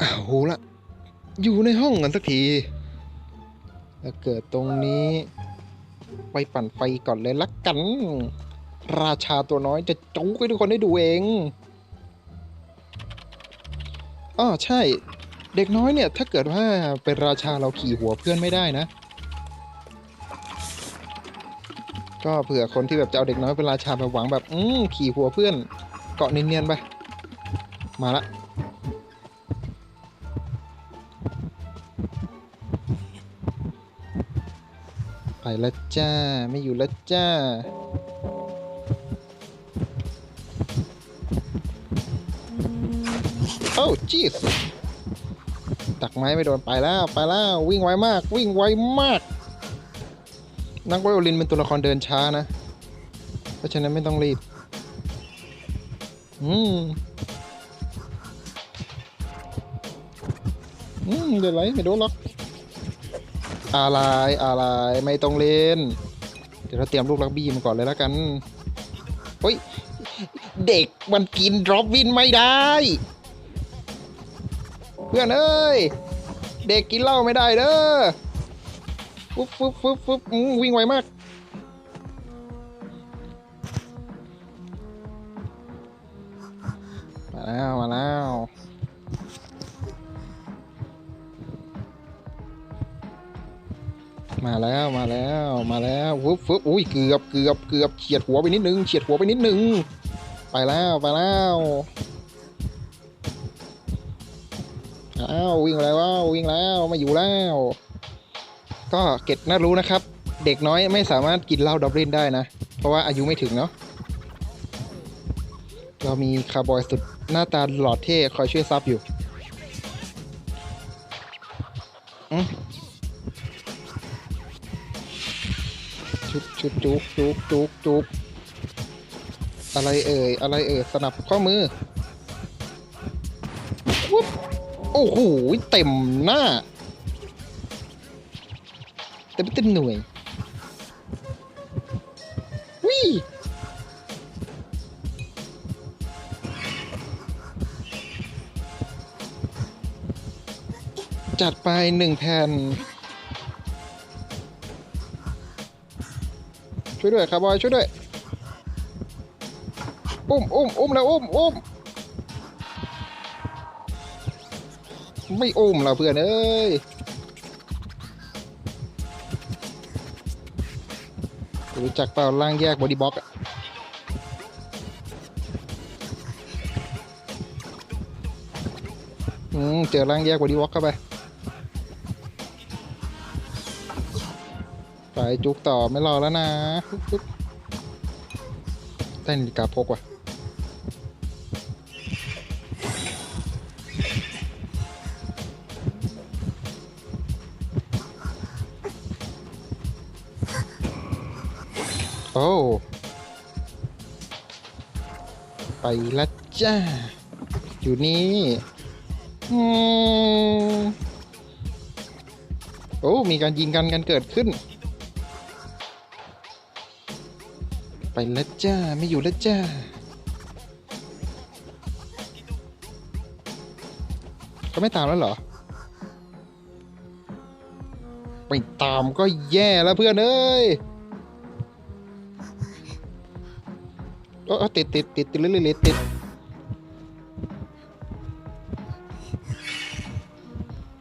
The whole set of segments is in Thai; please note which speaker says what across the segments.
Speaker 1: อ้าวละอยู่ในห้องกันสักทีแล้วเกิดตรงนี้ ไปปั่นไฟก่อนเลยละกัน ราชาตัวน้อยจะจู้ให้ทุกคนได้ดูเองอ้อใช่ เด็กน้อยเนี่ย ถ้าเกิดว่าเป็นราชาเราขี่หัวเพื่อนไม่ได้นะ ก็เผื่อคนที่แบบจะเอาเด็กน้อยเป็นราชาแบบหวังแบบ อืมขี่หัวเพื่อน เกาะเนียนๆไป มาละ แล้วจ้า ไม่อยู่แล้วจ้า โอ้จีสตักไม้ไม่โดนไปแล้วไปแล้ววิ่งไวมาก วิ่งไวมาก นักไวโอลินเป็นตัวละครเดินช้านะ เพราะฉะนั้นไม่ต้องรีบ อืมอืมเดี๋ยวไรไม่โดนหรอก อะไรอะไรไม่ต้องเล่น เดี๋ยวเราเตรียมลูกลักบี้มาก่อนเลยแล้วกันเฮ้ยเด็กมันกินดรอปวินไม่ได้ เพื่อนเอ้ย เด็กกินเหล้าไม่ได้เด้อฟึบฟึบฟึบฟึบวิ่งไวมากมาแล้วมาแล้ว มาแล้วมาแล้วมาแล้วฟึบฟึบอุ้ยเกือบเกือบเกือบเฉียดหัวไปนิดนึงเฉียดหัวไปนิดนึง ไปแล้วไปแล้วอ้าววิ่งแล้วว้าววิ่งแล้วมาอยู่แล้ว ก็เก็ตน่ารู้นะครับ เด็กน้อยไม่สามารถกินเหล้าดับลินได้นะ เพราะว่าอายุไม่ถึงเนาะเรามีคาร์บอยสุดหน้าตาหล่อเท่คอยช่วยซับอยู่อืม ชุบชุบจุกจุกจุกจุกอะไรเอ่ย อะไรเอ่ย สนับข้อมือวุ๊บโอ้โห เต็มหน้า เต็มเต็มหน่วยวิจัดไปหนึ่งแผ่น ช่วยด้วยคาร์บอยช่วยด้วย อุ้มอุ้มอุ้มแล้วอุ้มอุ้มไม่อุ้มเราเพื่อนเอ้ยรู้จักเปล่าล่างแยกบอดี้บ็อกอะอืมเจอล่างแยกบอดี้บ็อกเข้าไป จุกต่อไม่รอแล้วนะได้นาฬิกาพกว่ะโอ้ไปละจ้า อยู่นี่อืมโอ้มีการยิงกันกันเกิดขึ้น ไปแล้วจ้า ไม่อยู่แล้วจ้าเขาไม่ตามแล้วเหรอ ไปตามก็แย่แล้วเพื่อนเอ้ยเออติดติดติดติดเลยติด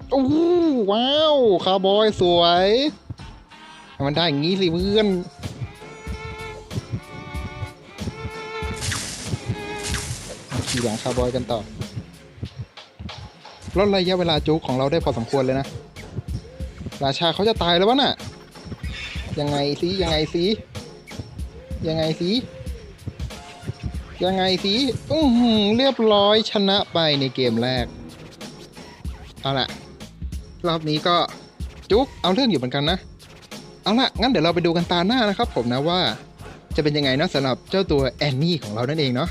Speaker 1: โอ้ว้าว คาร์บอยสวย มันได้อย่างงี้สิเพื่อน ขี่หลังคาร์บอยกันต่อลดระยะเวลาจุกของเราได้พอสมควรเลยนะ ราชาเขาจะตายแล้ววะน่ะ ยังไงสิยังไงสิยังไงสิยังไงสิอือหือเรียบร้อยชนะไปในเกมแรก เอาละรอบนี้ก็จุกเอาเรื่องอยู่เหมือนกันนะ เอาละงั้นเดี๋ยวเราไปดูกันตาหน้านะครับ ผมนะว่า จะเป็นยังไงนะสำหรับเจ้าตัวแอนนี่ของเรานั่นเองเนาะ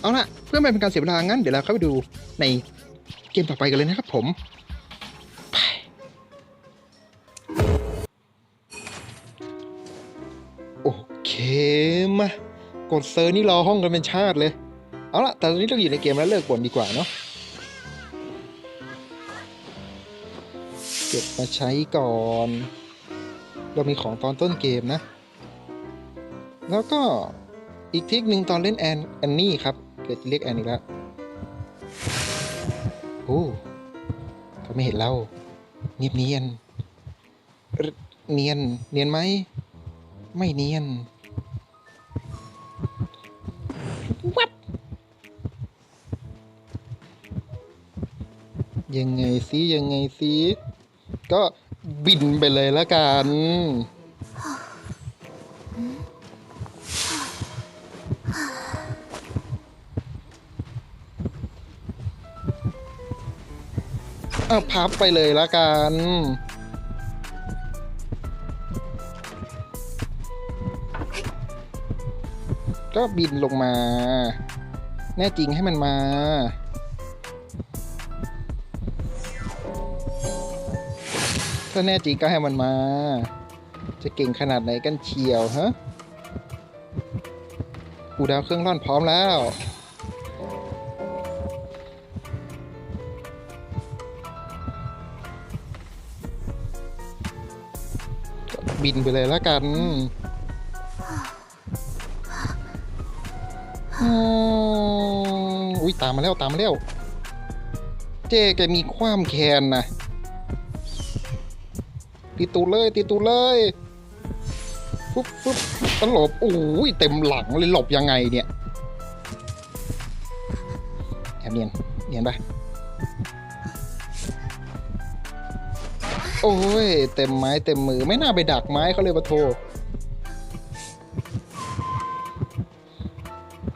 Speaker 1: เอาละ เพื่อไม่เป็นการเสียเวลางั้นเดี๋ยวเราเข้าไปดูในเกมต่อไปกันเลยนะครับผมโอเคมากดเซอร์นี่รอห้องกันเป็นชาติเลย เอาล่ะแต่ตอนนี้เราอยู่ในเกมแล้วเลิกบ่นดีกว่าเนาะเก็บมาใช้ก่อน เรามีของตอนต้นเกมนะ แล้วก็อีกทิกหนึ่งตอนเล่นแอนแอนนี่ครับ เกิดจะเรียกแอนอีกแล้วโอ้เขาไม่เห็นเราเนียบเนียนเอ่อเนียน เนียนไหม ไม่เนียน วัด ยังไงสิยังไงสิก็บินไปเลยละกัน อาพับไปเลยละกันก็บินลงมา แน่จริงให้มันมา ถ้าแน่จริงก็ให้มันมา จะเก่งขนาดไหนกันเชียวฮะ อูดาวเครื่องร่อนพร้อมแล้ว บินไปเลยแล้วกันอุ้ยตามมาแล้วตามมาแล้ว เจ๊แกมีความแค้นนะตีตูเลยตีตูเลยฟุ๊บฟุ๊บตลบโอ้ยเต็มหลังเลยหลบยังไงเนี่ยแอบเนียนเนียนปะ โอ้ย เต็มไม้เต็มมือไม่น่าไปดักไม้เขาเลยปะโท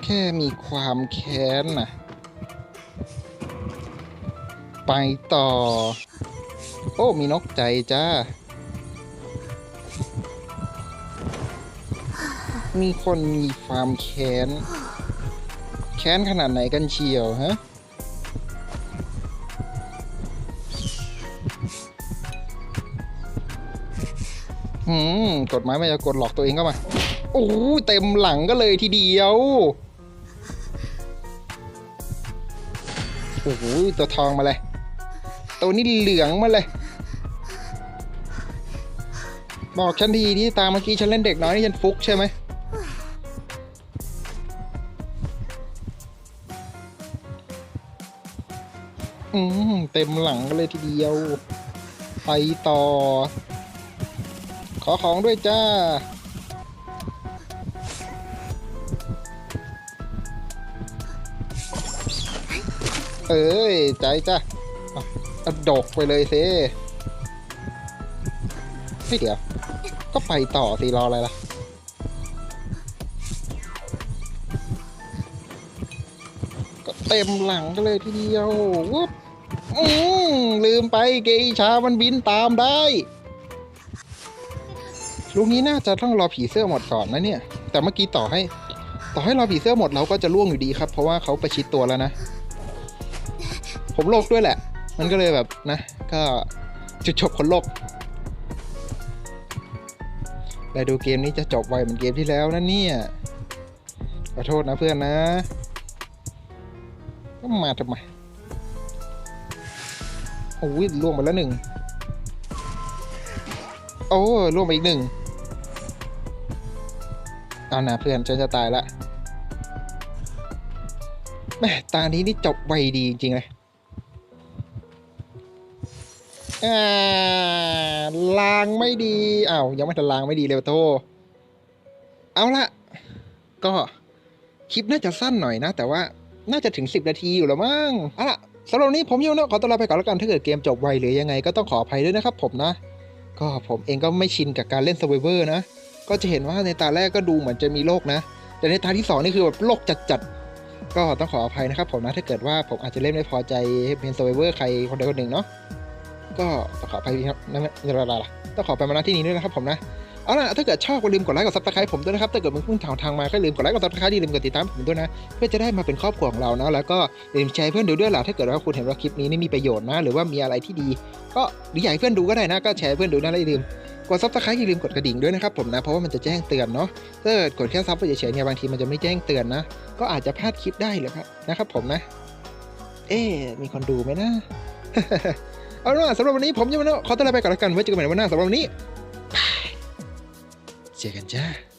Speaker 1: แค่มีความแค้นน่ะ ไปต่อ โอ้ มีนกใจจ้า มีคนมีความแค้น แค้นขนาดไหนกันเชียวฮะ กฎหมายไม่จะกดหลอกตัวเองเข้ามา โอ้โหเต็มหลังก็เลยทีเดียว โอ้โหตัวทองมาเลย ตัวนี้เหลืองมาเลย บอกฉันทีที่ตามเมื่อกี้ฉันเล่นเด็กน้อยนี่ฉันฟุกใช่ไหมอืมเต็มหลังกันเลยทีเดียว ไปต่อ ขอของด้วยจ้า เอ้ย ใจจ้ะเอาเอาดกไปเลยสิไม่เดี๋ยว ก็ไปต่อสิรออะไรล่ะ ก็เต็มหลังกันเลยทีเดียววุบอืมลืมไปเกชามันบินตามได้ ลูกนี้น่าจะต้องรอผีเสื้อหมดก่อนนะเนี่ย แต่เมื่อกี้ต่อให้ ต่อให้รอผีเสื้อหมดเราก็จะล่วงอยู่ดีครับ เพราะว่าเขาประชิดตัวแล้วนะ ผมโลกด้วยแหละ มันก็เลยแบบนะ ก็จุดจบคนโลกแต่ดูเกมนี้จะจบไวเหมือนเกมที่แล้วนะเนี่ย ขอโทษนะเพื่อนนะ ก็มาทำไมโอ้ยล่วงไปแล้วหนึ่ง โอ้ล่วงไปอีกหนึ่ง เอานะเพื่อนฉันจะตายละแม่ตานี้นี่จบไวดีจริงเลยอ่าลางไม่ดีอ้าวยังไม่ทันลางไม่ดีเลยโทเอาละก็คลิปน่าจะสั้นหน่อยนะ แต่ว่าน่าจะถึง 10 นาทีอยู่แล้วมั้งเอาละสำหรับนี้ผมยโนะขอตัวลาไปก่อนแล้วกันถ้าเกิดเกมจบไวหรือยังไงก็ต้องขออภัยด้วยนะครับผมนะ ก็ผมเองก็ไม่ชินกับการเล่น s u r v i v o r นะ ก็จะเห็นว่าในตาแรกก็ดูเหมือนจะมีโลกนะ แต่ในตาที่สองนี่คือแบบโลกจัดๆ ก็ต้องขออภัยนะครับผมนะถ้าเกิดว่าผมอาจจะเล่นไม่พอใจเป็น s u r v i v o r ใครคนใดคนหนึ่งเนาะ ก็ต้องขออภัยครับนั่นนั่นอะไรล่ะต้องขอไปมาณที่นี้ด้วยนะครับผมนะ เอาล่ะ ถ้าเกิดชอบก็ลืมกดไลค์กดซับสไครต์ผมด้วยนะครับ ถ้าเกิดมึงเพิ่งทางทางมาก็ลืมกดไลค์กดซับสไครต์อย่าลืมกดติดตามผมด้วยนะ เพื่อจะได้มาเป็นครอบครัวของเรานะแล้วก็ลืมแชร์เพื่อนดูด้วยล่ะถ้าเกิดว่าคุณเห็นว่าคลิปนี้นี่มีประโยชน์นะ หรือว่ามีอะไรที่ดี ก็หรืออยากให้เพื่อนดูก็ได้นะ ก็แชร์เพื่อนดูนะแล้วอย่าลืม กดซับสไครต์อย่าลืมกดกระดิ่งด้วยนะครับผมนะเพราะว่ามันจะแจ้งเตือนเนาะถ้ากดแค่ซับไปเฉยๆเนี่ยบางทีมันจะไม่แจ้งเตือนนะ ก็อาจจะพลาดคลิปได้เลยครับนะครับผมนะ เอ๊มีคนดูไหมนะเอาล่ะสำหรับวันนี้ผมยังไม่ขอตัวลาไปก่อนแล้วกันไว้เจอกันใหม่วันหน้าสำหรับวันนี้เจอกันจ้า